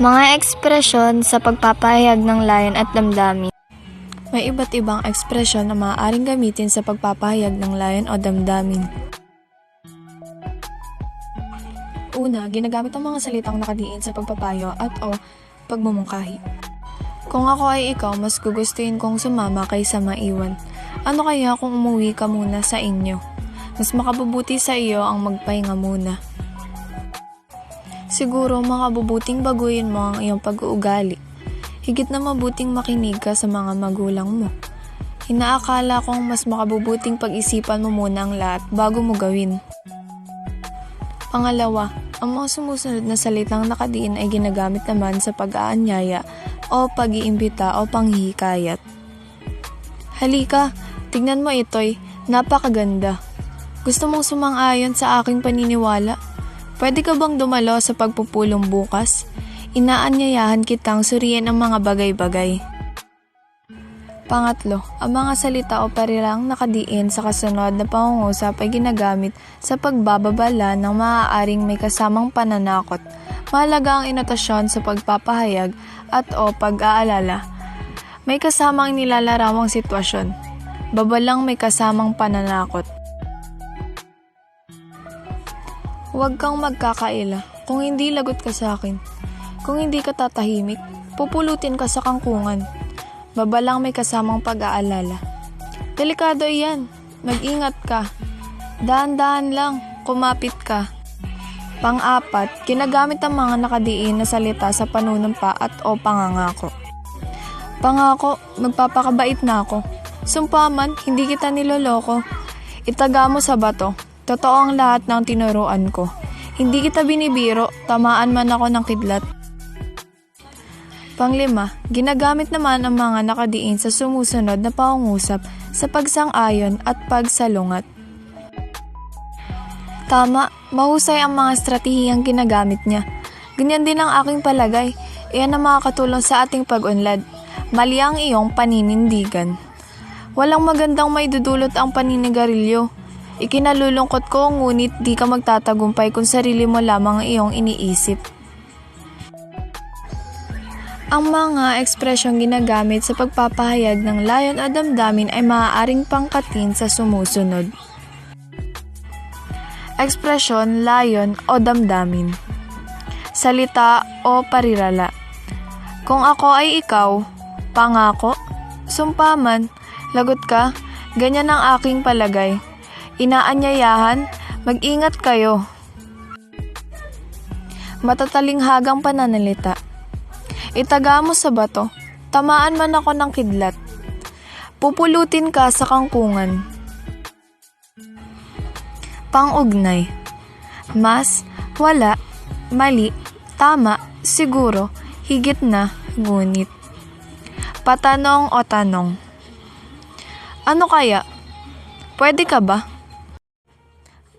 Mga ekspresyon sa pagpapahayag ng layon at damdamin. May iba't ibang ekspresyon na maaaring gamitin sa pagpapahayag ng layon o damdamin. Una, ginagamit ang mga salitang nakadiin sa pagpapayo at o pagmumungkahi. Kung ako ay ikaw, mas gugustuhin kong sumama kaysa maiwan. Ano kaya kung umuwi ka muna sa inyo? Mas makabubuti sa iyo ang magpahinga muna. Siguro makabubuting baguhin mo ang iyong pag-uugali. Higit na mabuting makinig ka sa mga magulang mo. Inaakala kong mas makabubuting pag-isipan mo muna ang lahat bago mo gawin. Pangalawa, ang mga sumusunod na salitang nakadiin ay ginagamit naman sa pag-aanyaya o pag-iimbita o panghihikayat. Halika, tignan mo ito'y napakaganda. Gusto mong sumang-ayon sa aking paniniwala? Pwede ka bang dumalo sa pagpupulong bukas? Inaanyayahan kitang suriin ang mga bagay-bagay. Pangatlo, ang mga salita o parilang nakadiin sa kasunod na pangungusap ay ginagamit sa pagbababala ng maaaring may kasamang pananakot. Mahalaga ang inotasyon sa pagpapahayag at o pag-aalala. May kasamang nilalarawang sitwasyon. Babalang may kasamang pananakot. Huwag kang magkakaila. Kung hindi lagot ka sa akin. Kung hindi ka tatahimik, pupulutin ka sa kangkungan. Babalang may kasamang pag-aalala. Delikado iyan. Mag-ingat ka. Dahan-dahan lang. Kumapit ka. Pang-apat, ginagamit ang mga nakadiin na salita sa panunumpa at o pangangako. Pangako, magpapakabait na ako. Sumpaman, hindi kita niloloko. Itaga mo sa bato. Totoo ang lahat ng tinuruan ko. Hindi kita binibiro, tamaan man ako ng kidlat. Panglima, ginagamit naman ang mga nakadiin sa sumusunod na pangungusap sa pagsang-ayon at pagsalungat. Tama, mahusay ang mga estratehiyang ginagamit niya. Ganyan din ang aking palagay. Iyan ang makakatulong sa ating pag-unlad. Mali ang iyong paninindigan. Walang magandang may dudulot ang paninigarilyo. Ikinalulungkot ko ngunit di ka magtatagumpay kung sarili mo lamang ang iyong iniisip. Ang mga ekspresyong ginagamit sa pagpapahayag ng layon o damdamin ay maaaring pangkatin sa sumusunod. Ekspresyon, layon o damdamin. Salita o parirala. Kung ako ay ikaw, pangako, sumpaman, lagot ka, ganyan ang aking palagay. Inaanyayahan, mag-ingat kayo. Matatalinghagang pananalita. Itaga mo sa bato, tamaan man ako ng kidlat. Pupulutin ka sa kangkungan. Pangugnay. Mas, wala, mali, tama, siguro, higit na, ngunit. Patanong o tanong. Ano kaya? Pwede ka ba?